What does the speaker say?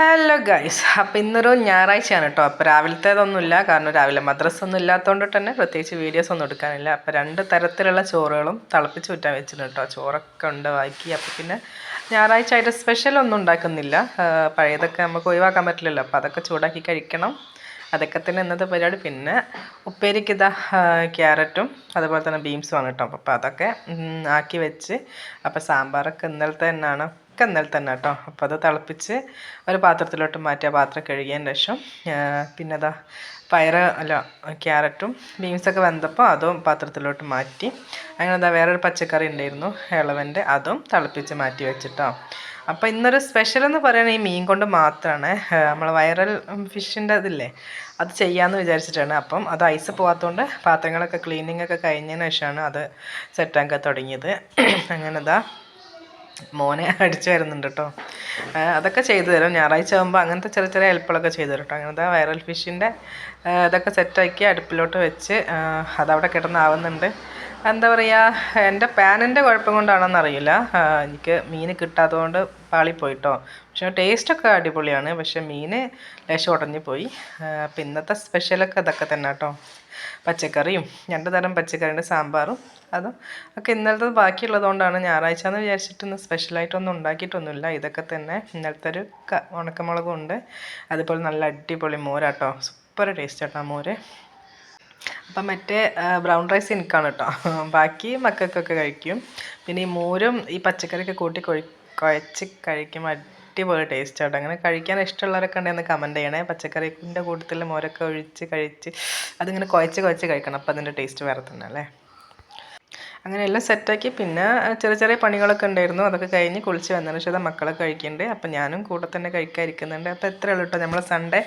Hello guys അപ്പം ഇന്നൊരു ഞായറാഴ്ചയാണ് കേട്ടോ. അപ്പോൾ രാവിലത്തേതൊന്നുമില്ല. കാരണം രാവിലെ മദ്രസ ഒന്നും ഇല്ലാത്തതുകൊണ്ട് തന്നെ പ്രത്യേകിച്ച് വീഡിയോസ് ഒന്നും എടുക്കാനില്ല. അപ്പോൾ രണ്ട് തരത്തിലുള്ള ചോറുകളും തിളപ്പിച്ച് വിറ്റാൻ വെച്ചിട്ടുണ്ട് കേട്ടോ. ചോറൊക്കെ ഉണ്ട് ബാക്കി അപ്പോൾ പിന്നെ ഞായറാഴ്ച ആയിട്ട് സ്പെഷ്യൽ ഒന്നും ഉണ്ടാക്കുന്നില്ല. പഴയതൊക്കെ നമുക്ക് ഒഴിവാക്കാൻ പറ്റില്ലല്ലോ. അപ്പോൾ അതൊക്കെ ചൂടാക്കി കഴിക്കണം. അതൊക്കെ തന്നെ ഇന്നത്തെ പരിപാടി. പിന്നെ ഉപ്പേരിക്ക് ഇതാ ആ, ക്യാരറ്റും അതുപോലെ തന്നെ ബീൻസുമാണ് കേട്ടോ. അപ്പോൾ അതൊക്കെ ആക്കി വെച്ച്. അപ്പോൾ സാമ്പാറൊക്കെ ഇന്നലത്തെ തന്നെയാണ്. ഒക്കെ ഇന്നലെ തന്നെ കേട്ടോ. അപ്പോൾ അത് തിളപ്പിച്ച് ഒരു പാത്രത്തിലോട്ട് മാറ്റി പാത്രം കഴുകിയതിന് ശേഷം പിന്നെ അതാ പയറ് അല്ല ക്യാരറ്റും ബീൻസൊക്കെ വെന്തപ്പോൾ അതും പാത്രത്തിലോട്ട് മാറ്റി. അങ്ങനെ എന്താ വേറൊരു പച്ചക്കറി ഉണ്ടായിരുന്നു ഇളവന്റെ അതും തിളപ്പിച്ച് മാറ്റി വെച്ചിട്ടോ. അപ്പോൾ ഇന്നൊരു സ്പെഷ്യൽ എന്ന് പറയുന്നത് ഈ മീൻ കൊണ്ട് മാത്രമാണ് നമ്മൾ വൈറൽ ഫിഷിന്റെ അതില്ലേ അത് ചെയ്യാമെന്ന് വിചാരിച്ചിട്ടാണ്. അപ്പം അത് ഐസ് പോകാത്തതുകൊണ്ട് പാത്രങ്ങളൊക്കെ ക്ലീനിങ് ഒക്കെ കഴിഞ്ഞതിന് ശേഷമാണ് അത് സെറ്റാക്കാൻ തുടങ്ങിയത്. അങ്ങനെ ഇതാ മോനെ അടിച്ചു വരുന്നുണ്ട് കേട്ടോ. അതൊക്കെ ചെയ്തു തരും. ഞായറാഴ്ച ആകുമ്പോൾ അങ്ങനത്തെ ചെറിയ ചെറിയ ഹെൽപ്പുകളൊക്കെ ചെയ്തു തരും കേട്ടോ. അങ്ങനത്തെ വൈറൽ ഫിഷിന്റെ ഇതൊക്കെ സെറ്റാക്കി അടുപ്പിലോട്ട് വെച്ച് അതവിടെ കിടന്നാവുന്നുണ്ട്. എന്താ പറയുക എന്റെ പാനിന്റെ കുഴപ്പം കൊണ്ടാണെന്ന് അറിയില്ല. എനിക്ക് മീൻ കിട്ടാത്തതുകൊണ്ട് പാളിപ്പോയിട്ടോ പക്ഷേ ടേസ്റ്റൊക്കെ അടിപൊളിയാണ്. പക്ഷേ മീൻ ലേശം ഉടഞ്ഞു പോയി അപ്പം ഇന്നത്തെ സ്പെഷ്യലൊക്കെ ഇതൊക്കെ തന്നെ കേട്ടോ. പച്ചക്കറിയും രണ്ട് തരം പച്ചക്കറിയുടെ സാമ്പാറും അതും ഒക്കെ ഇന്നലത്തെ ബാക്കിയുള്ളതുകൊണ്ടാണ് ഞായറാഴ്ച എന്ന് വിചാരിച്ചിട്ട് ഇന്ന് സ്പെഷ്യലായിട്ടൊന്നും ഉണ്ടാക്കിയിട്ടൊന്നുമില്ല. ഇതൊക്കെ തന്നെ ഇന്നലത്തെ ഒരു ഉണക്കമുളകും ഉണ്ട് അതുപോലെ നല്ല അടിപൊളി മോരാട്ടോ. സൂപ്പർ ടേസ്റ്റ് ആട്ടോ മോര്. അപ്പം മറ്റേ ബ്രൗൺ റൈസ് എനിക്കാണ് കേട്ടോ ബാക്കി മക്കൾക്കൊക്കെ കഴിക്കും. പിന്നെ ഈ മോരും ഈ പച്ചക്കറിയൊക്കെ കൂട്ടി കൊഴി കുഴച്ച് കഴിക്കുമ്പോൾ അടിപൊളി ടേസ്റ്റ് ആട്ടോ. അങ്ങനെ കഴിക്കാൻ ഇഷ്ടമുള്ളവരൊക്കെ ഉണ്ടെങ്കിൽ കമന്റ് ചെയ്യണേ. പച്ചക്കറിന്റെ കൂട്ടത്തിൽ മോരൊക്കെ ഒഴിച്ച് കഴിച്ച് അതിങ്ങനെ കുഴച്ച് കുഴച്ച് കഴിക്കണം. അപ്പം അതിന്റെ ടേസ്റ്റ് വേറെ തന്നെ അല്ലേ? അങ്ങനെ എല്ലാം സെറ്റാക്കി പിന്നെ ചെറിയ ചെറിയ പണികളൊക്കെ ഉണ്ടായിരുന്നു. അതൊക്കെ കഴിഞ്ഞ് കുളിച്ച് വന്നതിന് ശേഷം മക്കളൊക്കെ കഴിക്കുന്നുണ്ട്. അപ്പം ഞാനും കൂടെ തന്നെ കഴിക്കാതിരിക്കുന്നുണ്ട്. അപ്പോൾ എത്രയുള്ളൂ കേട്ടോ നമ്മളെ സൺഡേ